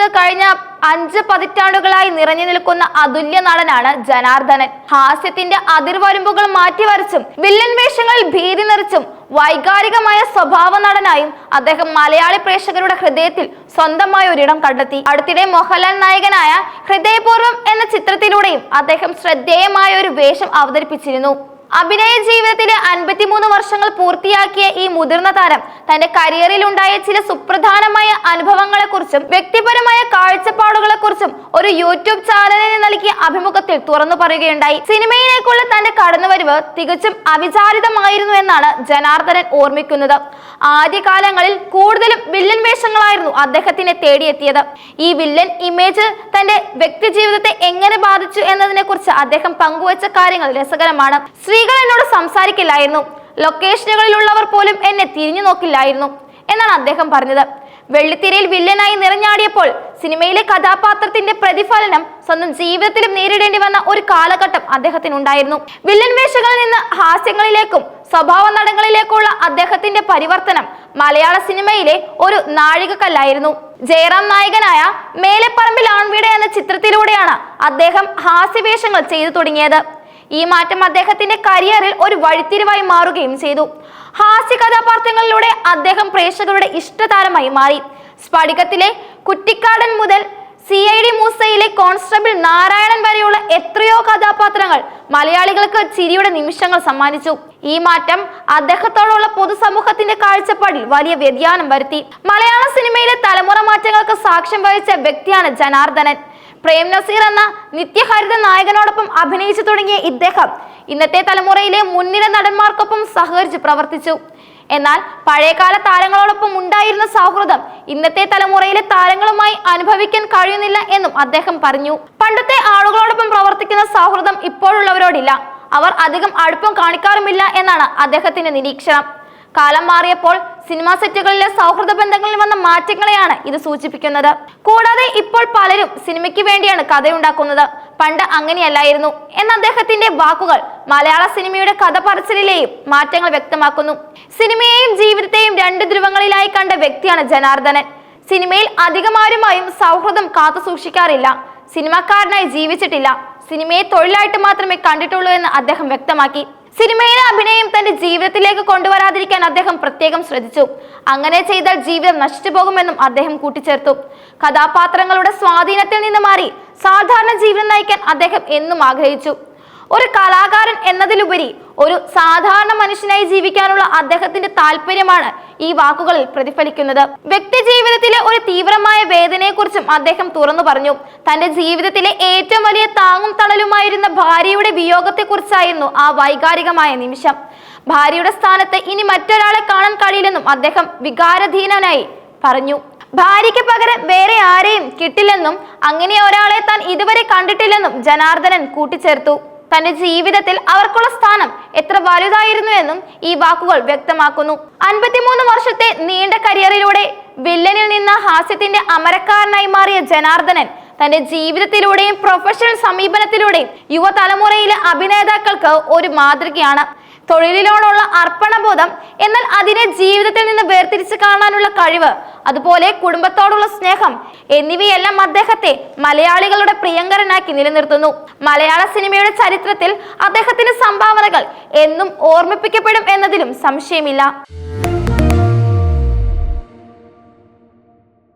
ലോകത്ത് കഴിഞ്ഞ അഞ്ച് പതിറ്റാണ്ടുകളായി നിറഞ്ഞു നിൽക്കുന്ന അതുല്യ നടനാണ് ജനാർദ്ദനൻ. ഹാസ്യത്തിന്റെ അതിർവരമ്പുകൾ മാറ്റിവരച്ചും വില്ലൻ വേഷങ്ങളിൽ ഭീതി നിറച്ചും വൈകാരികമായ സ്വഭാവ നടനായും അദ്ദേഹം മലയാളി പ്രേക്ഷകരുടെ ഹൃദയത്തിൽ സ്വന്തമായ ഒരിടം കണ്ടെത്തി. അടുത്തിടെ മോഹൻലാൽ നായകനായ ഹൃദയപൂർവം എന്ന ചിത്രത്തിലൂടെയും അദ്ദേഹം ശ്രദ്ധേയമായ ഒരു വേഷം അവതരിപ്പിച്ചിരുന്നു. അഭിനയ ജീവിതത്തിലെ അൻപത്തിമൂന്ന് വർഷങ്ങൾ പൂർത്തിയാക്കിയ ഈ മുതിർന്ന താരം തന്റെ കരിയറിൽ ഉണ്ടായ ചില സുപ്രധാനമായ അനുഭവങ്ങളെക്കുറിച്ചും വ്യക്തിപരമായ കാഴ്ചപ്പാടുകളെ കുറിച്ചും ഒരു യൂട്യൂബ് ചാനലിന് നൽകിയ അഭിമുഖത്തിൽ തുറന്നു പറയുകയുണ്ടായി. സിനിമയിലേക്കുള്ള തന്റെ കടന്നുവരവ് തികച്ചും അവിചാരിതമായിരുന്നു എന്നാണ് ജനാർദ്ദനൻ ഓർമ്മിക്കുന്നത്. ആദ്യകാലങ്ങളിൽ കൂടുതലും വില്ലൻ വേഷങ്ങളായിരുന്നു അദ്ദേഹത്തിനെ തേടിയെത്തിയത്. ഈ വില്ലൻ ഇമേജ് തന്റെ വ്യക്തി ജീവിതത്തെ എങ്ങനെ ബാധിച്ചു എന്നതിനെ കുറിച്ച് അദ്ദേഹം പങ്കുവച്ച കാര്യങ്ങൾ രസകരമാണ്. സ്ത്രീകൾ എന്നോട് സംസാരിക്കില്ലായിരുന്നു. ലൊക്കേഷനുകളിലുള്ളവർ പോലും എന്നെ തിരിഞ്ഞു നോക്കില്ലായിരുന്നു എന്നാണ് അദ്ദേഹം പറഞ്ഞത്. വെള്ളിത്തിരയിൽ വില്ലനായി നിറഞ്ഞാടിയപ്പോൾ സിനിമയിലെ കഥാപാത്രത്തിന്റെ പ്രതിഫലനം സ്വന്തം ജീവിതത്തിലും നേരിടേണ്ടി വന്ന ഒരു കാലഘട്ടം അദ്ദേഹത്തിനുണ്ടായിരുന്നു. വില്ലൻ വേഷങ്ങളിൽ നിന്ന് ഹാസ്യങ്ങളിലേക്കും സ്വഭാവ നടങ്ങളിലേക്കുള്ള അദ്ദേഹത്തിന്റെ പരിവർത്തനം മലയാള സിനിമയിലെ ഒരു നാഴികക്കല്ലായിരുന്നു. ജയറാം നായകനായ മേലെപ്പറമ്പിൽ ആൺവീട എന്ന ചിത്രത്തിലൂടെയാണ് അദ്ദേഹം ഹാസ്യവേഷങ്ങൾ ചെയ്തു തുടങ്ങിയത്. ഈ മാറ്റം അദ്ദേഹത്തിന്റെ കരിയറിൽ ഒരു വഴിത്തിരിവായി മാറുകയും ചെയ്തു. ഹാസ്യ കഥാപാത്രങ്ങളിലൂടെ അദ്ദേഹം പ്രേക്ഷകരുടെ ഇഷ്ടതാരമായി മാറി. സ്ഫടികത്തിലെ കുറ്റിക്കാടൻ മുതൽ സി ഐ ഡി മൂസയിലെ കോൺസ്റ്റബിൾ നാരായണൻ വരെയുള്ള എത്രയോ കഥാപാത്രങ്ങൾ മലയാളികൾക്ക് ചിരിയുടെ നിമിഷങ്ങൾ സമ്മാനിച്ചു. ഈ മാറ്റം അദ്ദേഹത്തോടുള്ള പൊതുസമൂഹത്തിന്റെ കാഴ്ചപ്പാടിൽ വലിയ വ്യതിയാനം വരുത്തി. മലയാള സിനിമയിലെ തലമുറ മാറ്റങ്ങൾക്ക് സാക്ഷ്യം വഹിച്ച വ്യക്തിയാണ് ജനാർദ്ദനൻ. പ്രേം നസീർ എന്ന നിത്യഹരിത നായകനോടൊപ്പം അഭിനയിച്ചു തുടങ്ങിയ ഇദ്ദേഹം ഇന്നത്തെ തലമുറയിലെ മുൻനിര നടന്മാർക്കൊപ്പം സഹകരിച്ച് പ്രവർത്തിച്ചു. എന്നാൽ പഴയകാല താരങ്ങളോടൊപ്പം ഉണ്ടായിരുന്ന സൗഹൃദം ഇന്നത്തെ തലമുറയിലെ താരങ്ങളുമായി അനുഭവിക്കാൻ കഴിയുന്നില്ല എന്നും അദ്ദേഹം പറഞ്ഞു. പണ്ടത്തെ ആളുകളോടൊപ്പം പ്രവർത്തിക്കുന്ന സൗഹൃദം ഇപ്പോഴുള്ളവരോടില്ല. അവർ അധികം അടുപ്പം കാണിക്കാറുമില്ല എന്നാണ് അദ്ദേഹത്തിന്റെ നിരീക്ഷണം. കാലം മാറിയപ്പോൾ സിനിമാ സെറ്റുകളിലെ സൗഹൃദ ബന്ധങ്ങളിൽ വന്ന മാറ്റങ്ങളെയാണ് ഇത് സൂചിപ്പിക്കുന്നത്. കൂടാതെ ഇപ്പോൾ പലരും സിനിമയ്ക്ക് വേണ്ടിയാണ് കഥയുണ്ടാക്കുന്നത്. പണ്ട് അങ്ങനെയല്ലായിരുന്നു. എന്ന അദ്ദേഹത്തിന്റെ വാക്കുകൾ മലയാള സിനിമയുടെ കഥ പറച്ചിലെയും മാറ്റങ്ങൾ വ്യക്തമാക്കുന്നു. സിനിമയെയും ജീവിതത്തെയും രണ്ട് ധ്രുവങ്ങളിലായി കണ്ട വ്യക്തിയാണ് ജനാർദ്ദനൻ. സിനിമയിൽ അധികമാരുമായും സൗഹൃദം കാത്തു സൂക്ഷിക്കാറില്ല സിനിമാക്കാരനായി ജീവിച്ചിട്ടില്ല. സിനിമയെ തൊഴിലായിട്ട് മാത്രമേ കണ്ടിട്ടുള്ളൂ എന്ന് അദ്ദേഹം വ്യക്തമാക്കി. സിനിമയിലെ അഭിനയം തന്റെ ജീവിതത്തിലേക്ക് കൊണ്ടുവരാതിരിക്കാൻ അദ്ദേഹം പ്രത്യേകം ശ്രദ്ധിച്ചു. അങ്ങനെ ചെയ്താൽ ജീവിതം നശിച്ചു പോകുമെന്നും അദ്ദേഹം കൂട്ടിച്ചേർത്തു. കഥാപാത്രങ്ങളുടെ സ്വാധീനത്തിൽ നിന്ന് മാറി സാധാരണ ജീവിതം നയിക്കാൻ അദ്ദേഹം എന്നും ആഗ്രഹിച്ചു. ഒരു കലാകാരൻ എന്നതിലുപരി ഒരു സാധാരണ മനുഷ്യനായി ജീവിക്കാനുള്ള അദ്ദേഹത്തിന്റെ താല്പര്യമാണ് ഈ വാക്കുകളിൽ പ്രതിഫലിക്കുന്നത്. വ്യക്തി ജീവിതത്തിലെ ഒരു തീവ്രമായ വേദനയെക്കുറിച്ചും അദ്ദേഹം തുറന്നു പറഞ്ഞു. തന്റെ ജീവിതത്തിലെ ഏറ്റവും വലിയ താങ്ങും തണലുമായിരുന്ന ഭാര്യയുടെ വിയോഗത്തെക്കുറിച്ചായിരുന്നു ആ വൈകാരികമായ നിമിഷം. ഭാര്യയുടെ സ്ഥാനത്ത് ഇനി മറ്റൊരാളെ കാണാൻ കഴിയില്ലെന്നും അദ്ദേഹം വികാരധീനനായി പറഞ്ഞു. ഭാര്യയ്ക്ക് പകരം വേറെ ആരെയും കിട്ടില്ലെന്നും അങ്ങനെ ഒരാളെ താൻ ഇതുവരെ കണ്ടിട്ടില്ലെന്നും ജനാർദ്ദനൻ കൂട്ടിച്ചേർത്തു. തന്റെ ജീവിതത്തിൽ അവർക്കുള്ള സ്ഥാനം എത്ര വലുതായിരുന്നു എന്നും ഈ വാക്കുകൾ വ്യക്തമാക്കുന്നു. അൻപത്തിമൂന്ന് വർഷത്തെ നീണ്ട കരിയറിലൂടെ വില്ലനിൽ നിന്ന് ഹാസ്യത്തിന്റെ അമരക്കാരനായി മാറിയ ജനാർദ്ദനൻ തന്റെ ജീവിതത്തിലൂടെയും പ്രൊഫഷണൽ സമീപനത്തിലൂടെയും യുവതലമുറയിലെ അഭിനേതാക്കൾക്ക് ഒരു മാതൃകയാണ്. തൊഴിലിനോടുള്ള അർപ്പണബോധം എന്നാൽ അതിനെ ജീവിതത്തിൽ നിന്ന് വേർതിരിച്ച് കാണാനുള്ള കഴിവ് അതുപോലെ കുടുംബത്തോടുള്ള സ്നേഹം എന്നിവയെല്ലാം അദ്ദേഹത്തെ മലയാളികളുടെ പ്രിയങ്കരനാക്കി നിലനിർത്തുന്നു. മലയാള സിനിമയുടെ ചരിത്രത്തിൽ അദ്ദേഹത്തിന്റെ സംഭാവനകൾ എന്നും ഓർമ്മിപ്പിക്കപ്പെടും എന്നതിലും സംശയമില്ല.